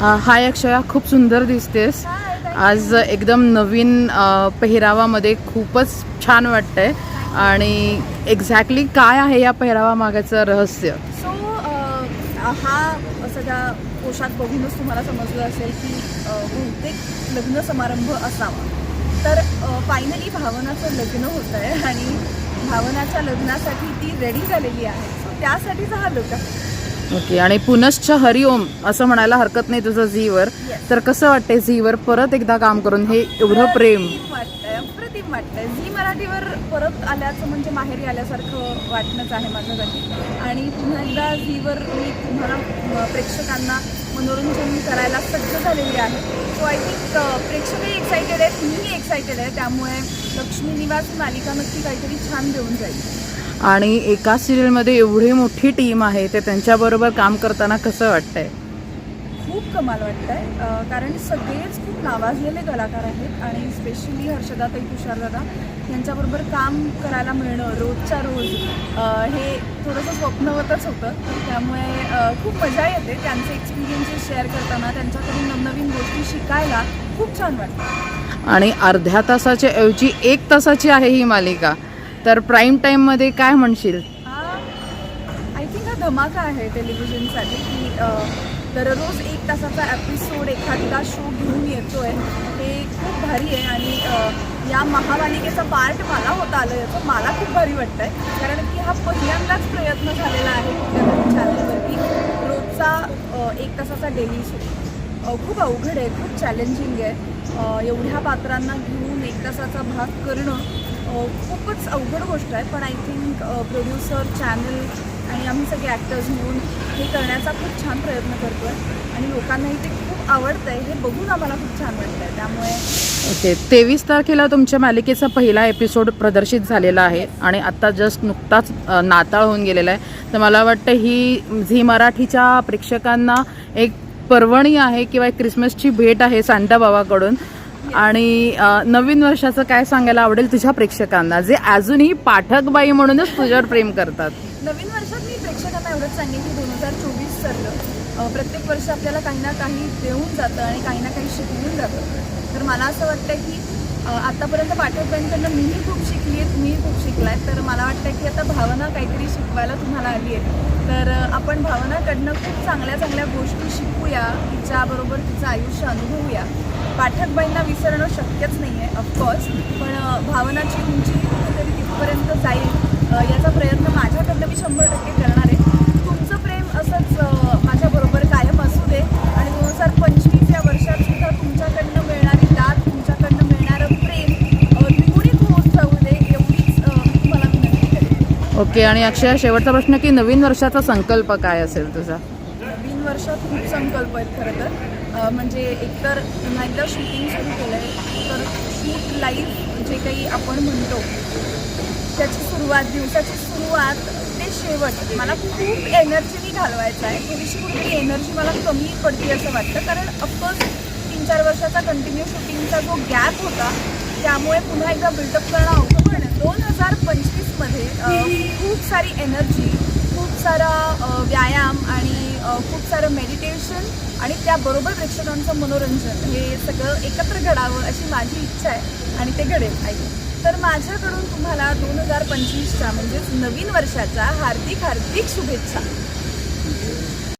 हाय अक्षया खूप सुंदर दिसतेस. आज एकदम नवीन पेहरावामध्ये खूपच छान वाटतंय. आणि एक्झॅक्टली काय आहे या पेहरावा मागाचं रहस्य सो हा सगळा पोशाख बघूनच तुम्हाला समजलं असेल की बहुतेक लग्न समारंभ असावा. तर फायनली भावनाचं लग्न होतं आहे आणि भावनाच्या लग्नासाठी ती रेडी झालेली आहे. सो त्यासाठीचा हा लुक आहे ओके आणि पुनश्च हरिओम असं म्हणायला हरकत नाही तुझं झीवर. तर कसं वाटतंय झीवर परत एकदा काम करून? हे एवढं प्रेम. वाटतंय अप्रतिम वाटतंय. झी मराठीवर परत आल्याचं म्हणजे माहेरी आल्यासारखं वाटणंच आहे माझ्यासाठी आणि पुन्हा एकदा झीवर मी तुम्हाला प्रेक्षकांना मनोरंजन करायला सज्ज झालेली आहे. सो आय थिंक प्रेक्षकही एक्सायटेड आहेत मीही एक्सायटेड आहे. त्यामुळे लक्ष्मी निवास मालिका नक्की काहीतरी छान देऊन जाईल. आणि एका सिरियलमध्ये एवढी मोठी टीम आहे ते त्यांच्याबरोबर काम करताना कसं वाटतंय? खूप कमाल वाटतंय. कारण सगळेच खूप नावाजलेले कलाकार आहेत आणि स्पेशली हर्षदाताई तुषारदादा यांच्याबरोबर काम करायला मिळणं रोजच्या रोज हे थोडंसं स्वप्नवतच होतं. त्यामुळे खूप मजा येते त्यांचे एक्सपिरियन्सेस शेअर करताना त्यांच्याकडून नवनवीन गोष्टी शिकायला खूप छान वाटतं. आणि अर्ध्या तासाच्या ऐवजी एक तासाची आहे ही मालिका. तर प्राईम टाईममध्ये काय म्हणशील? आय थिंक हा धमाका आहे टेलिव्हिजनसाठी की दररोज एक तासाचा एपिसोड एखादा शो घेऊन येतोय. हे खूप भारी आहे आणि या महामालिकेचा पार्ट मला होता आलं याचं मला खूप भारी वाटतं आहे कारण की हा पहिल्यांदाच प्रयत्न झालेला आहे कुठल्या चॅनलवरती रोजचा एक तासाचा डेली शो खूप अवघड आहे खूप चॅलेंजिंग आहे. एवढ्या पात्रांना घेऊन एक तासाचा भाग करणं खूपच अवघड गोष्ट आहे पण आय थिंक प्रोड्युसर चॅनल आणि आम्ही सगळे ॲक्टर्स मिळून हे करण्याचा खूप छान प्रयत्न करतो आहे आणि लोकांनाही ते खूप आवडतं आहे हे बघून आम्हाला खूप छान वाटतं आहे त्यामुळे ओके. तेवीस तारखेला तुमच्या मालिकेचा पहिला एपिसोड प्रदर्शित झालेला आहे आणि आत्ता जस्ट नुकताच नाताळ होऊन गेलेला आहे. तर मला वाटतं ही झी मराठीच्या प्रेक्षकांना एक पर्वणी आहे किंवा एक क्रिसमसची भेट आहे सांता बाबाकडून आणि नवीन वर्षाचं काय सांगायला आवडेल तुझ्या प्रेक्षकांना? जे अजूनही पाठकबाई म्हणूनच तुझ्यावर प्रेम करतात. नवीन वर्षात मी प्रेक्षकांना एवढंच सांगेन की दोन हजार चोवीस चाललं प्रत्येक वर्ष आपल्याला काही ना काही देऊन जातं आणि काही ना काही शिकवून जातं. तर मला असं वाटतं की आतापर्यंत पाठवतांकडनं मीही खूप शिकली आहे तुम्हीही खूप शिकलाय. तर मला वाटतं की आता भावना काहीतरी शिकवायला तुम्हाला आली आहे. तर आपण भावनाकडनं खूप चांगल्या चांगल्या गोष्टी शिकूया तिच्याबरोबर तिचं आयुष्य अनुभवूया. पाठकबाईंना विसरणं शक्यच नाही आहे ऑफकोर्स पण भावनाची उंची कुठेतरी तिथपर्यंत जाईल याचा प्रयत्न माझ्याकडनं मी शंभर टक्के करणार आहे. तुमचं प्रेम असंच माझ्याबरोबर कायम असू दे आणि दोन हजार पंचवीस या वर्षात सुद्धा तुमच्याकडनं मिळणारी दाद तुमच्याकडनं मिळणारं प्रेम द्विगुणित होत जाऊ दे एवढीच अ, मी तुम्हाला विनंती करेन. ओके आणि अक्षय शेवटचा प्रश्न की नवीन वर्षाचा संकल्प काय असेल तुझा? नवीन वर्षात खूप संकल्प आहेत खरं तर. म्हणजे एकतर पुन्हा एकदा शूटिंग सुरू केलं आहे तर शूट लाईव्ह जे काही आपण म्हणतो त्याची सुरुवात दिवसाची सुरुवात ते शेवट. मला खूप एनर्जीनी घालवायचं आहे. थोडीशी कुठेतरी एनर्जी मला कमी पडते असं वाटतं. कारण ऑफकोर्स तीन चार वर्षाचा कंटिन्यू शूटिंगचा जो गॅप होता त्यामुळे पुन्हा एकदा बिल्डअप करणं अवघड पण दोन हजार पंचवीसमध्ये खूप सारी एनर्जी खूप सारा व्यायाम आणि खूप सारं मेडिटेशन आणि त्याबरोबर प्रेक्षकांचं मनोरंजन. हे सगळं एकत्र घडावं अशी माझी इच्छा आहे आणि ते घडेल आई. तर माझ्याकडून तुम्हाला दोन हजार पंचवीसच्या म्हणजेच नवीन वर्षाच्या हार्दिक हार्दिक शुभेच्छा.